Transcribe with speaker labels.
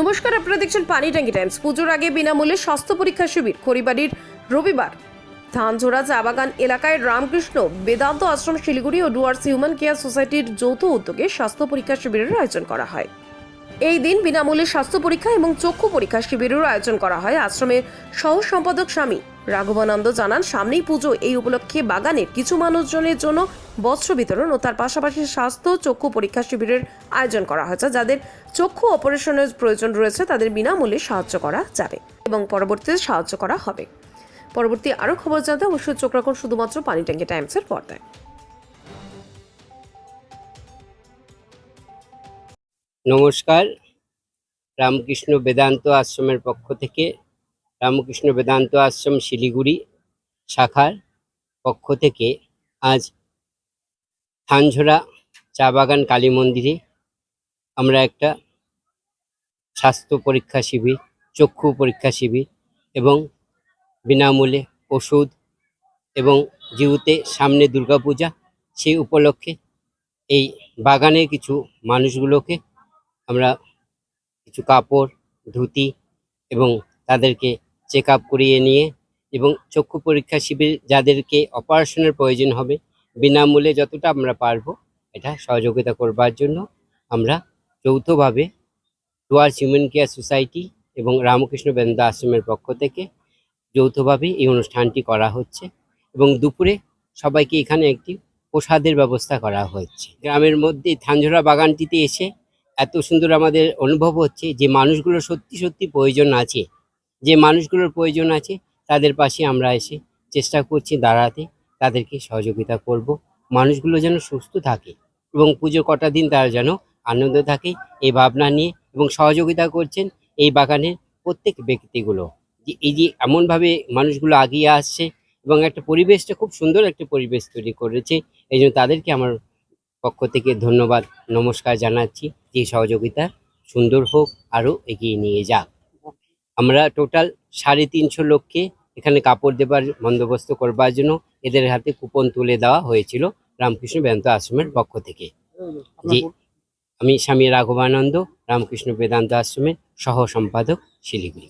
Speaker 1: নমস্কার, আপনারা দেখছেন পানি ট্যাঙ্কি টাইমস। পুজোর আগে বিনামূল্যে স্বাস্থ্য পরীক্ষা শিবির খড়িবাড়ির রবিবার। ধানঝোড়া চা বাগান এলাকায় রামকৃষ্ণ বেদান্ত আশ্রম, শিলিগুড়ি ও ডুয়ার্স হিউম্যান কেয়ার সোসাইটির যৌথ উদ্যোগে স্বাস্থ্য পরীক্ষা শিবিরের আয়োজন করা হয়। এই দিন বিনামূল্যে স্বাস্থ্য পরীক্ষা এবং চক্ষু পরীক্ষা শিবিরেরও আয়োজন করা হয়। আশ্রমের সহ সম্পাদক স্বামী রাঘবানন্দ জানান, সামনেই পুজো এই উপলক্ষে বাগানের কিছু মানুষজনের জন্য বস্ত্র বিতরণ ও তার পাশাপাশি স্বাস্থ্য চক্ষু পরীক্ষা শিবিরের আয়োজন করা হয়েছে। যাদের চক্ষু অপারেশনের প্রয়োজন রয়েছে, তাদের বিনামূল্যে সাহায্য করা যাবে এবং পরবর্তীতে সাহায্য করা হবে। পরবর্তী আরও খবর জানতে অবশ্যই চোখ রাখুন শুধুমাত্র পানি ট্যাঙ্কি টাইমসের পর্দায়।
Speaker 2: নমস্কার, রামকৃষ্ণ বেদান্ত আশ্রমের পক্ষ থেকে রামকৃষ্ণ বেদান্ত আশ্রম, শিলিগুড়ি শাখার পক্ষ থেকে আজ থানঝোড়া চা বাগান কালী মন্দিরে আমরা একটা স্বাস্থ্য পরীক্ষা শিবির, চক্ষু পরীক্ষা শিবির এবং বিনামূল্যে ওষুধ এবং যেহেতু সামনে দুর্গাপূজা সেই উপলক্ষে এই বাগানের কিছু মানুষগুলোকে আমরা কিছু কাপড়, ধুতি এবং তাদেরকে চেক আপ করিয়ে নিয়ে এবং চক্ষু পরীক্ষা শিবির যাদেরকে অপারেশনের প্রয়োজন হবে, বিনামূল্যে যতটা আমরা পারব এটা সহযোগিতা করবার জন্য আমরা যৌথভাবে ডুয়ার্স হিউম্যান কেয়ার সোসাইটি এবং রামকৃষ্ণ বেন্দা আশ্রমের পক্ষ থেকে যৌথভাবে এই অনুষ্ঠানটি করা হচ্ছে এবং দুপুরে সবাইকে এখানে একটি প্রসাদের ব্যবস্থা করা হচ্ছে। গ্রামের মধ্যে থানঝোড়া বাগানটিতে এসে এত সুন্দর আমাদের অনুভব হচ্ছে যে মানুষগুলো সত্যি সত্যি প্রয়োজন আছে। যে মানুষগুলোর প্রয়োজন আছে, তাদের পাশে আমরা এসে চেষ্টা করছি দাঁড়াতে, তাদেরকে সহযোগিতা করব। মানুষগুলো যেন সুস্থ থাকে এবং পুজো কটা দিন তারা যেন আনন্দ থাকে, এই ভাবনা নিয়ে এবং সহযোগিতা করছেন এই বাগানের প্রত্যেক ব্যক্তিগুলো। যে এই যে এমনভাবে মানুষগুলো আগিয়ে আসছে এবং একটা পরিবেশটা খুব সুন্দর একটা পরিবেশ তৈরি করেছে, এই জন্য তাদেরকে আমার পক্ষ থেকে ধন্যবাদ, নমস্কার জানাচ্ছি। যে সহযোগিতা সুন্দর হোক, আরও এগিয়ে নিয়ে যাক। আমরা টোটাল সাড়ে তিনশো লোককে এখানে কাপড় দেবার বন্দোবস্ত করবার জন্য এদের হাতে কুপন তুলে দেওয়া হয়েছিল রামকৃষ্ণ বেদান্ত আশ্রমের পক্ষ থেকে। জি, আমি স্বামী রাঘবানন্দ, রামকৃষ্ণ বেদান্ত আশ্রমের সহ সম্পাদক শিলিগুড়ি।